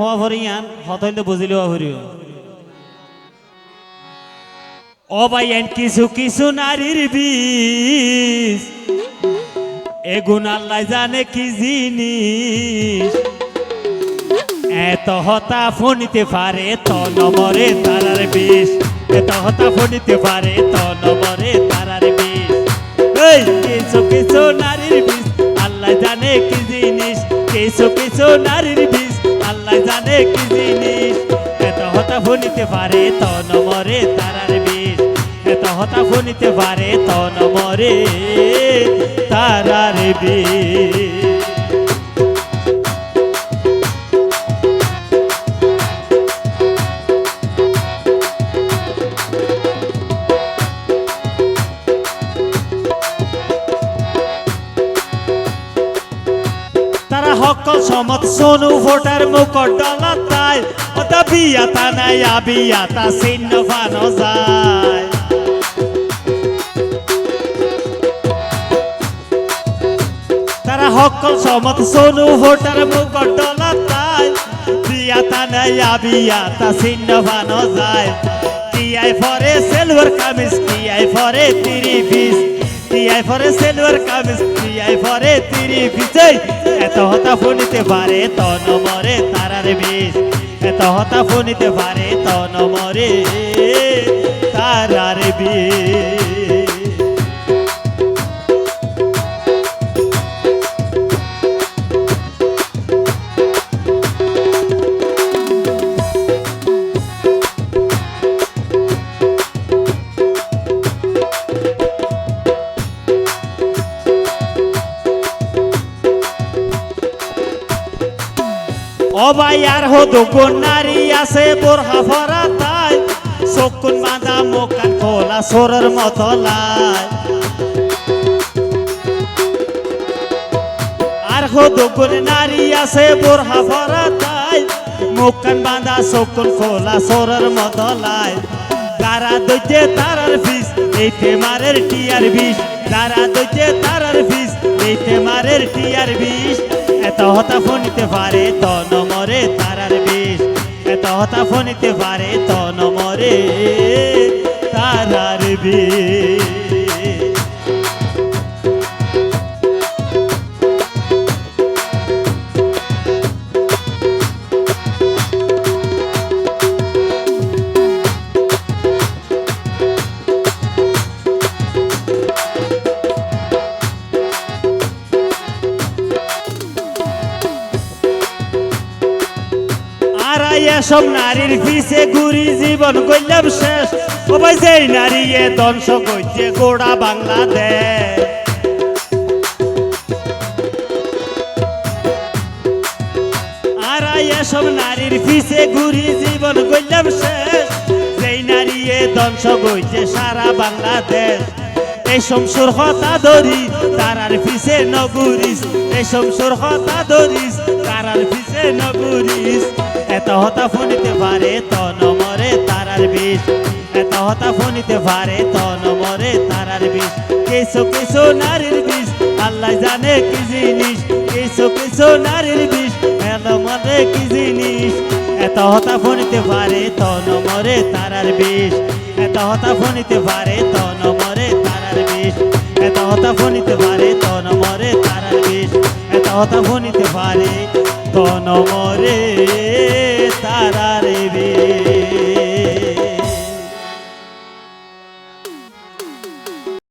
হওয়া ভরিয়ান হতইলে বুঝিলে ও ভাইয়ান কিছু কিছু নারীর বিষ। এগুন আল্লাহ জানে কি জিনিস। এত হতা ফোনিতে পারে তো নমরে তারার বিষ। এত হতা ফোনিতে পারে তো নমরে তারার বিষ। এই, কিছু কিছু নারীর বিষ, আল্লাহ জানে কি জিনিস। কিছু কিছু নারীর বিষ আল্লাহ জানে কি জিনিস? এত হতা ফোনিতে পারে ত নমরে তারার বিষ। এত হতা ফোনিতে পারে ত নমরে তারার বিষ। সমত সোনু ভোটার মুকট ডলাতাই ওটা বিয়া তা নাই আবিয়া তা চিহ্ন ফানো যায়। তারা সকল সমত সোনু ভোটার মুকট ডলাতাই বিয়া তা নাই আবিয়া তা চিহ্ন ফানো যায়। টিআই ফরে সিলভার কামিজ, টিআই ফরে তিরি পিস। টিআই ফরে সিলভার কামিজ, টিআই ফরে তিরি এত হতা ফোনিতে পারে ত নমরে তারার বেশ এত হতা ফোনিতে পারে ত নমরে তারার বিষ। অবাই আর হদো কোন নারী আছে? বোরহা ভরা তাই। চকুন বাঁধা মোকান খোলা সোরের মতো লাই। আর হদো কোন নারী আছে? বোরহা ভরা তাই। মোকান বাঁধা চকুন খোলা সোরের মতো লাই। তারা দইতে তারার ফিস এইতে মারের টিয়ার বিষ। তারা দইতে তারার ফিস এইতে মারের টিয়ার বিষ। এত হতা ফোনিতে পারে তো নমরে তারার বিষ এত হতা ফোনিতে পারে তো নমরে তারার বিষ এসব নারীর পিছে ঘুরি জীবন করলাম শেষ। সবাই যেই নারী এ ধ্বংস করছে গোড়া বাংলাদেশ। আর নারীর পিছে ঘুরি জীবন শেষ। যেই নারী এ ধ্বংস করছে সারা বাংলাদেশ। এই শমসুর হতা ধরি, তারার পিছে নগুরিস এই শমসুর হতা ধরিস, তারার পিছে নগুরিস এত হতা ফোনিতে পারে, তো নমরে তারার বিষ। এত হতা ফোনিতে পারে, তো নমরে তারার বিষ। কিছু কিছু নারীর বিষ, আল্লাহ জানে কি জিনিস। কিছু কিছু নারীর বিষ, এলো মনে কি জিনিস। এত হতা ফোনিতে পারে, তো নমরে তারার বিষ। এত হতা ফোনিতে পারে, তো নমরে তারার বিষ। এত হতা ফোনিতে পারে, তো নমরে তারার বিষ। এত হতা ফোনিতে পারে, তো নমরে